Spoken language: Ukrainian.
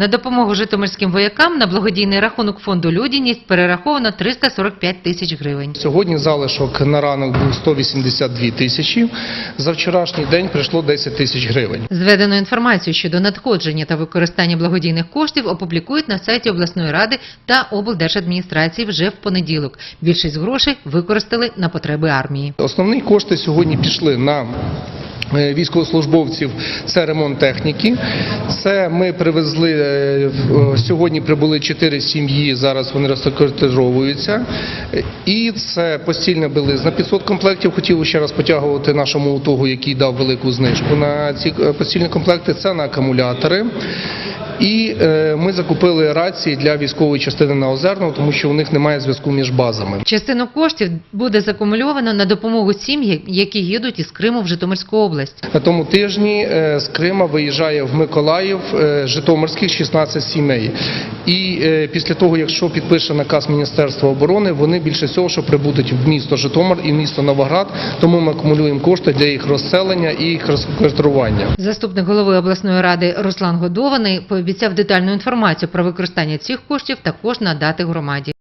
На допомогу житомирським воякам на благодійний рахунок фонду «Людяність» перераховано 345 тисяч гривень. Сьогодні залишок на ранок був 182 тисячі. За вчорашній день прийшло 10 тисяч гривень. Зведену інформацію щодо надходження та використання благодійних коштів опублікують на сайті обласної ради та облдержадміністрації вже в понеділок. Більшість грошей використали на потреби армії. Основні кошти сьогодні пішли на військовослужбовців. Це ремонт техніки. Це ми привезли е, е, сьогодні. Прибули чотири сім'ї. Зараз вони розсекретировуються. Е, І це постільна білизна 500 комплектів. Хотів ще раз потягувати нашому УТОГу, який дав велику знижку на ці е, постільні комплекти. Це на акумулятори. І е, ми закупили рації для військової частини на Озерно, тому що у них немає зв'язку між базами. Частину коштів буде закумульовано на допомогу сім'ям, які їдуть із Криму в Житомирську. На тому тижні е, з Крима виїжджає в Миколаїв е, Житомирських 16 сімей. І е, після того, якщо підпише наказ Міністерства оборони, вони більше всього, що прибудуть в місто Житомир і в місто Новоград. Тому ми акумулюємо кошти для їх розселення і їх розквартирування. Заступник голови обласної ради Руслан Годований пообіцяв детальну інформацію про використання цих коштів також надати громаді.